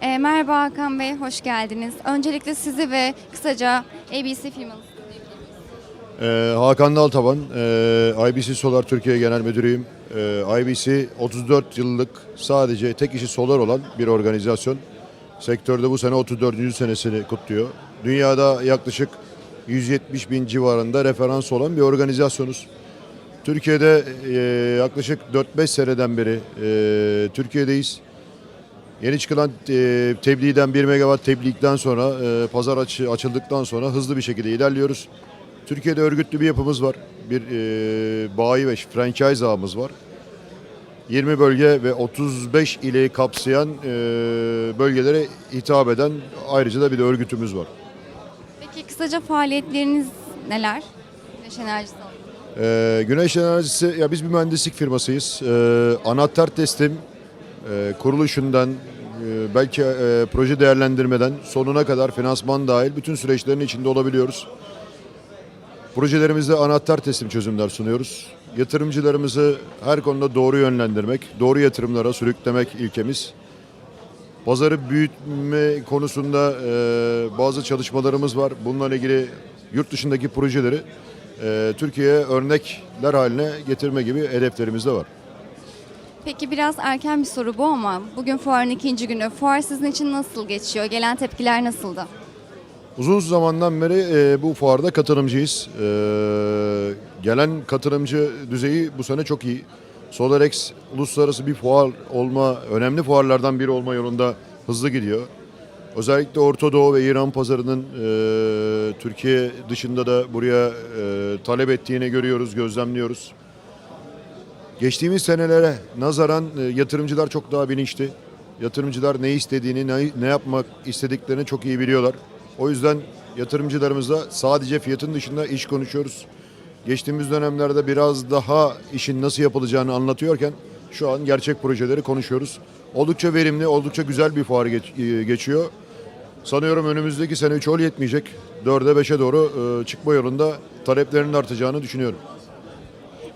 E, merhaba Hakan Bey, hoş geldiniz. Öncelikle sizi ve kısaca ABC firmanızı Ee, Hakan Daltaban, ee, IBC Solar Türkiye Genel Müdürüyüm. Ee, IBC 34 yıllık sadece tek işi solar olan bir organizasyon. Sektörde bu sene 34. senesini kutluyor. Dünyada yaklaşık 170 bin civarında referans olan bir organizasyonuz. Türkiye'de ee, yaklaşık 4-5 seneden beri ee, Türkiye'deyiz. Yeni çıkılan e, tebliğden 1 megawatt tebliğden sonra e, pazar açı, açıldıktan sonra hızlı bir şekilde ilerliyoruz. Türkiye'de örgütlü bir yapımız var. Bir e, bayi ve franchise ağımız var. 20 bölge ve 35 ili kapsayan e, bölgelere hitap eden ayrıca da bir de örgütümüz var. Peki kısaca faaliyetleriniz neler? Güneş enerjisi. Ee, güneş enerjisi, ya biz bir mühendislik firmasıyız. Ee, anahtar teslim, e, kuruluşundan, belki e, proje değerlendirmeden sonuna kadar finansman dahil bütün süreçlerin içinde olabiliyoruz. Projelerimizde anahtar teslim çözümler sunuyoruz. Yatırımcılarımızı her konuda doğru yönlendirmek, doğru yatırımlara sürüklemek ilkemiz. Pazarı büyütme konusunda e, bazı çalışmalarımız var. Bununla ilgili yurt dışındaki projeleri e, Türkiye'ye örnekler haline getirme gibi hedeflerimiz de var. Peki biraz erken bir soru bu ama bugün fuarın ikinci günü. Fuar sizin için nasıl geçiyor? Gelen tepkiler nasıldı? Uzun zamandan beri e, bu fuarda katılımcıyız. E, gelen katılımcı düzeyi bu sene çok iyi. SolarX uluslararası bir fuar olma, önemli fuarlardan biri olma yolunda hızlı gidiyor. Özellikle Orta Doğu ve İran pazarının e, Türkiye dışında da buraya e, talep ettiğini görüyoruz, gözlemliyoruz. Geçtiğimiz senelere nazaran e, yatırımcılar çok daha bilinçli. Yatırımcılar ne istediğini, ne, yapmak istediklerini çok iyi biliyorlar. O yüzden yatırımcılarımızla sadece fiyatın dışında iş konuşuyoruz. Geçtiğimiz dönemlerde biraz daha işin nasıl yapılacağını anlatıyorken şu an gerçek projeleri konuşuyoruz. Oldukça verimli, oldukça güzel bir fuar geç- e, geçiyor. Sanıyorum önümüzdeki sene 3 ol yetmeyecek. 4'e 5'e doğru e, çıkma yolunda taleplerinin artacağını düşünüyorum.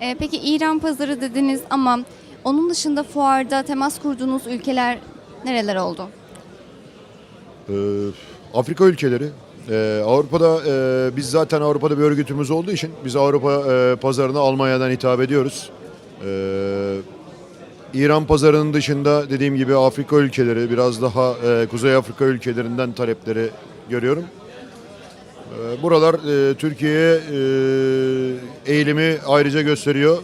Ee, peki İran pazarı dediniz ama onun dışında fuarda temas kurduğunuz ülkeler nereler oldu? Ee, Afrika ülkeleri. Ee, Avrupa'da e, biz zaten Avrupa'da bir örgütümüz olduğu için biz Avrupa e, pazarına Almanya'dan hitap ediyoruz. Ee, İran pazarının dışında dediğim gibi Afrika ülkeleri biraz daha e, Kuzey Afrika ülkelerinden talepleri görüyorum. Ee, Buralar e, Türkiye'ye e, eğilimi ayrıca gösteriyor.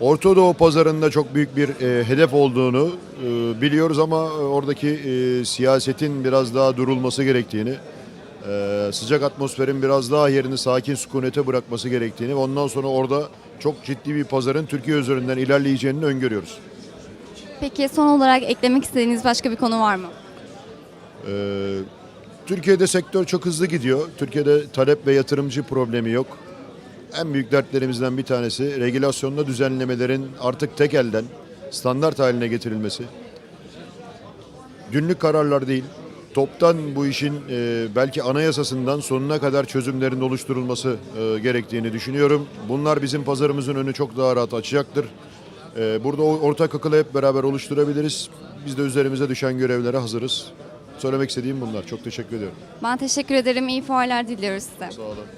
Orta Doğu pazarında çok büyük bir e, hedef olduğunu e, biliyoruz ama e, oradaki e, siyasetin biraz daha durulması gerektiğini, e, sıcak atmosferin biraz daha yerini sakin sükunete bırakması gerektiğini ve ondan sonra orada çok ciddi bir pazarın Türkiye üzerinden ilerleyeceğini öngörüyoruz. Peki son olarak eklemek istediğiniz başka bir konu var mı? Ee, Türkiye'de sektör çok hızlı gidiyor. Türkiye'de talep ve yatırımcı problemi yok. En büyük dertlerimizden bir tanesi regülasyonda düzenlemelerin artık tek elden standart haline getirilmesi. Günlük kararlar değil, toptan bu işin e, belki anayasasından sonuna kadar çözümlerin oluşturulması e, gerektiğini düşünüyorum. Bunlar bizim pazarımızın önü çok daha rahat açacaktır. E, burada ortak akılı hep beraber oluşturabiliriz. Biz de üzerimize düşen görevlere hazırız. Söylemek istediğim bunlar. Çok teşekkür ediyorum. Ben teşekkür ederim. İyi fuarlar diliyoruz size. Sağ olun.